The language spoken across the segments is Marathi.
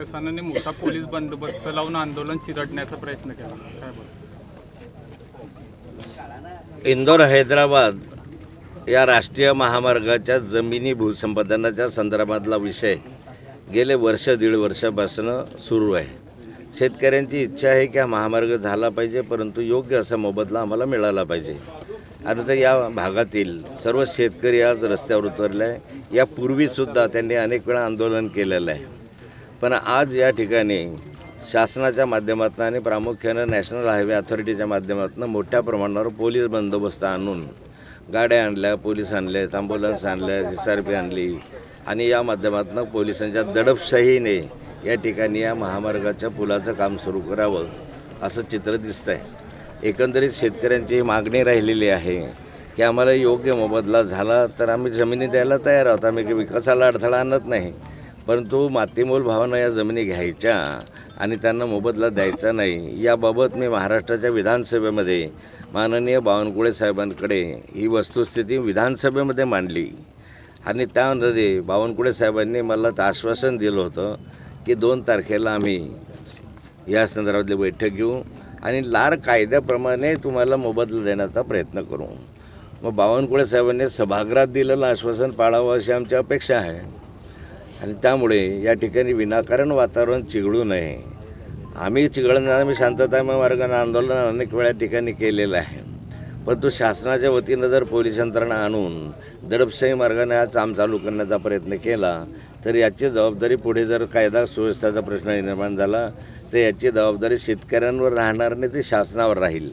प्रशासनाने मोठा पोलीस बंदोबस्त लावून आंदोलन चिरडण्याचा प्रयत्न केला. काय बोल इंदोर हैदराबाद या राष्ट्रीय महामार्गाच्या जमिनी भूसंपादनाच्या संदर्भातला विषय गेले वर्ष दीड वर्षापासून सुरू आहे. शेतकऱ्यांची इच्छा आहे की हा महामार्ग झाला पाहिजे परंतु योग्य असा मोबदला आम्हाला मिळाला पाहिजे. आणि तर या भागातील सर्व शेतकरी आज रस्त्यावर उतरले आहे. यापूर्वीसुद्धा त्यांनी अनेक वेळा आंदोलन केलेलं आहे. पण आज या ठिकाणी शासनाच्या माध्यमातून आणि प्रामुख्यानं नॅशनल हायवे अथॉरिटीच्या माध्यमातून मोठ्या प्रमाणावर पोलीस बंदोबस्त आणून गाड्या आणल्या पोलीस आणले ॲम्ब्युलन्स आणल्या एस आर पी आणली आणि या माध्यमातून पोलिसांच्या दडपशाहीने या ठिकाणी या महामार्गाच्या पुलाचं काम सुरू करावं असं चित्र दिसतं आहे एकंदरीत शेतकऱ्यांची मागणी राहिलेली आहे की आम्हाला योग्य मोबदला झाला तर आम्ही जमिनी द्यायला तयार आहोत. आम्ही विकासाला अडथळा आणत नाही. परंतु मातीमोल भावना या जमिनी घ्यायच्या आणि त्यांना मोबदला द्यायचा नाही याबाबत मी महाराष्ट्राच्या विधानसभेमध्ये माननीय बावनकुळे साहेबांकडे ही वस्तुस्थिती विधानसभेमध्ये मांडली. आणि त्यामध्ये बावनकुळे साहेबांनी मला तर आश्वासन दिलं होतं की दोन तारखेला आम्ही या संदर्भातली बैठक घेऊ आणि लार कायद्याप्रमाणे तुम्हाला मोबदला देण्याचा प्रयत्न करू. मग बावनकुळे साहेबांनी सभागृहात दिलेलं आश्वासन पाळावं अशी आमची अपेक्षा आहे. आणि त्यामुळे या ठिकाणी विनाकारण वातावरण चिघळू नये. आम्ही चिघळणार आम्ही शांततामय मार्गाने आंदोलन अनेक वेळा ठिकाणी केलेलं आहे. परंतु शासनाच्या वतीनं जर पोलीस यंत्रणा आणून दडपशाही मार्गाने हा काम चालू करण्याचा प्रयत्न केला तर याची जबाबदारी पुढे जर कायदा सुव्यवस्थेचा प्रश्न निर्माण झाला तर याची जबाबदारी शेतकऱ्यांवर राहणार नाही ते शासनावर राहील.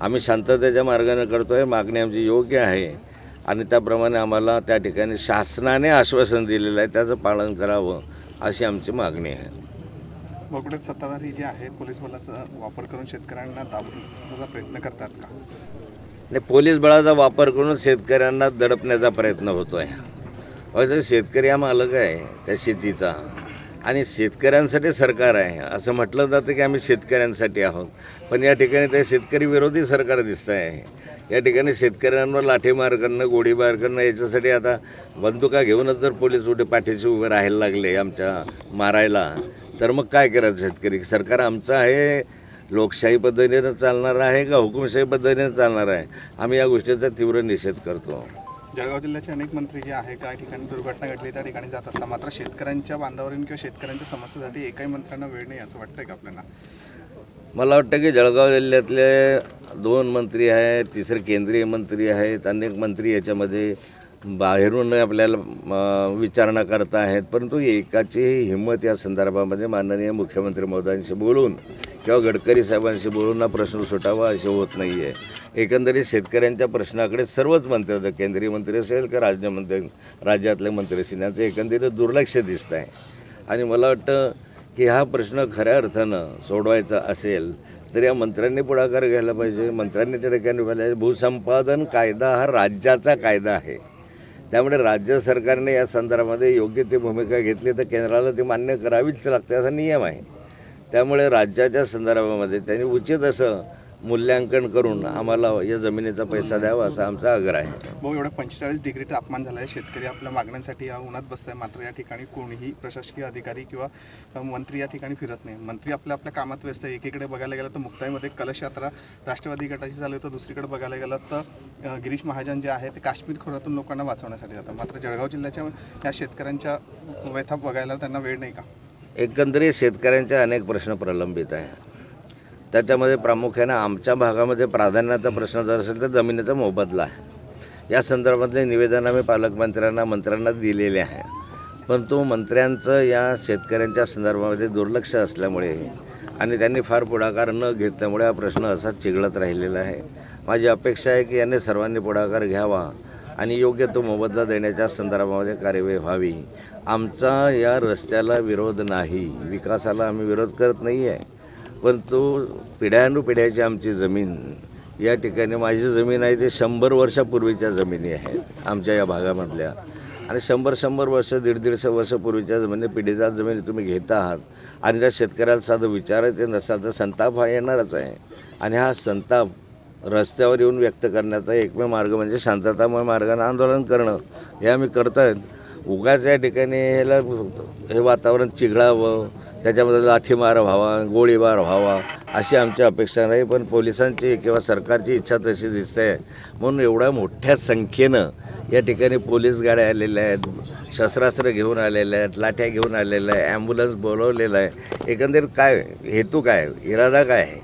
आम्ही शांततेच्या मार्गाने करतो आहे मागणी आमची योग्य आहे. आणि त्याप्रमाणे आम्हाला त्या ठिकाणी शासनाने आश्वासन दिलेलं आहे त्याचं पालन करावं अशी आमची मागणी आहे. बोगडत सत्ताधारी जे आहेत पोलीस बलाचा वापर करून शेतकऱ्यांना दाबून त्याचा प्रयत्न करतात का? आणि पोलीस बळाचा वापर करून शेतकऱ्यांना दडपण्याचा प्रयत्न होतो आहे शेतकरी हा मालक आहे त्या शेतीचा आणि शेतकऱ्यांसाठी सरकार आहे. असं म्हटलं जातं की आम्ही शेतकऱ्यांसाठी आहोत. पण या ठिकाणी ते शेतकरी विरोधी सरकार दिसतं आहे या ठिकाणी शेतकऱ्यांवर लाठीमार करणं गोळीबार करणं याच्यासाठी आता बंदुका घेऊनच जर पोलीस उठे पाठीशी उभे राहायला लागले आमच्या मारायला तर मग काय करायचं शेतकरी? सरकार आमचं आहे लोकशाही पद्धतीनं चालणार आहे का हुकुमशाही पद्धतीनं चालणार आहे? आम्ही या गोष्टीचा तीव्र निषेध करतो. जळगाव जिल्ह्याचे अनेक मंत्री जे आहे काही ठिकाणी दुर्घटना घडली त्या ठिकाणी जात असतात. मात्र शेतकऱ्यांच्या बांधावरून किंवा शेतकऱ्यांच्या समस्येसाठी एकाही मंत्र्यांना वेळ नाही असं वाटतंय का आपल्याला? मला वाटतं की जळगाव जिल्ह्यातले दोन मंत्री आहेत तिसरे केंद्रीय मंत्री आहेत अनेक मंत्री याच्यामध्ये बाहेरून आपल्याला विचारणा करता आहेत. परंतु एकाची हिंमत या संदर्भामध्ये माननीय मुख्यमंत्री महोदयांशी बोलून किंवा गडकरी साहेबांशी बोलून हा प्रश्न सुटावा असे होत नाही आहे एकंदरीत शेतकऱ्यांच्या प्रश्नाकडे सर्वच मंत्री होतं केंद्रीय मंत्री असेल का राज्यमंत्री राज्यातले मंत्री असेल यांचं एकंदरीत दुर्लक्ष दिसत आहे. आणि मला वाटतं की हा प्रश्न खऱ्या अर्थानं सोडवायचा असेल तर या मंत्र्यांनी पुढाकार घ्यायला पाहिजे. मंत्र्यांनी त्या ठिकाणी पाहिजे भूसंपादन कायदा हा राज्याचा कायदा आहे. त्यामुळे राज्य सरकारने या संदर्भामध्ये योग्य ती भूमिका घेतली तर केंद्राला ती मान्य करावीच लागते असा नियम आहे. त्यामुळे राज्याच्या संदर्भामध्ये त्यांनी उचित असं मूल्यांकन करून आम्हाला या जमिनीचा पैसा द्यावा असा आमचा आग्रह आहे. भाऊ एवढं पंचेचाळीस डिग्री तापमान झालं आहे. शेतकरी आपल्या मागण्यांसाठी या उन्हात बसत आहे मात्र या ठिकाणी कोणीही प्रशासकीय अधिकारी किंवा मंत्री या ठिकाणी फिरत नाही. मंत्री आपल्या आपल्या कामात व्यस्त आहे. एकीकडे बघायला गेलं तर मुक्ताईमध्ये कलश यात्रा राष्ट्रवादी गटाची चालू तर दुसरीकडे बघायला गेलं तर गिरीश महाजन जे आहे ते काश्मीर खोऱ्यातून लोकांना वाचवण्यासाठी जातात. मात्र जळगाव जिल्ह्याच्या या शेतकऱ्यांच्या व्यथा बघायला त्यांना वेळ नाही का? एकंदरीत शेतकऱ्यांचे अनेक प्रश्न प्रलंबित आहे. त्याच्यामध्ये प्रामुख्याने आमच्या भागामध्ये प्राधान्याचा प्रश्न जर असेल तर जमिनीचा मोबदला आहे. या संदर्भातले निवेदन आम्ही पालकमंत्र्यांना मंत्र्यांना दिलेले आहे. परंतु मंत्र्यांचं या शेतकऱ्यांच्या संदर्भामध्ये दुर्लक्ष असल्यामुळे आणि त्यांनी फार पुढाकार न घेतल्यामुळे हा प्रश्न असाच चिघळत राहिलेला आहे. माझी अपेक्षा आहे की यांनी सर्वांनी पुढाकार घ्यावा. आणि योग्य तो मोबदला देण्याच्या संदर्भामध्ये कार्यवाही व्हावी. आमचा या रस्त्याला विरोध नाही. विकासाला आम्ही विरोध करत नाही आहे परंतु पिढ्यानुपिढ्याची आमची जमीन. या ठिकाणी माझी जमीन आहे ते शंभर वर्षापूर्वीच्या जमिनी आहेत आमच्या या भागामधल्या. आणि शंभर शंभर वर्ष दीड दीडशे वर्षपूर्वीच्या जमिनी पिढीदार जमिनी तुम्ही घेत आहात. आणि त्या शेतकऱ्याला साधं विचारायचं नसाल तर संताप हा येणारच आहे. आणि हा संताप रस्त्यावर येऊन व्यक्त करण्याचा एकमेव मार्ग म्हणजे शांततामय मार्गाने आंदोलन करणं. हे आम्ही करत आहेत उगाच या ठिकाणी ह्याला हे वातावरण चिघळावं त्याच्यामध्ये लाठीमार व्हावा गोळीबार व्हावा अशी आमची अपेक्षा नाही. पण पोलिसांची किंवा सरकारची इच्छा तशी दिसते. म्हणून एवढ्या मोठ्या संख्येनं या ठिकाणी पोलीस गाड्या आलेल्या आहेत शस्त्रास्त्र घेऊन आलेल्या आहेत लाठ्या घेऊन आलेल्या आहे ॲम्ब्युलन्स बोलवलेलं आहे. एकंदरीत काय हेतू काय इरादा काय आहे?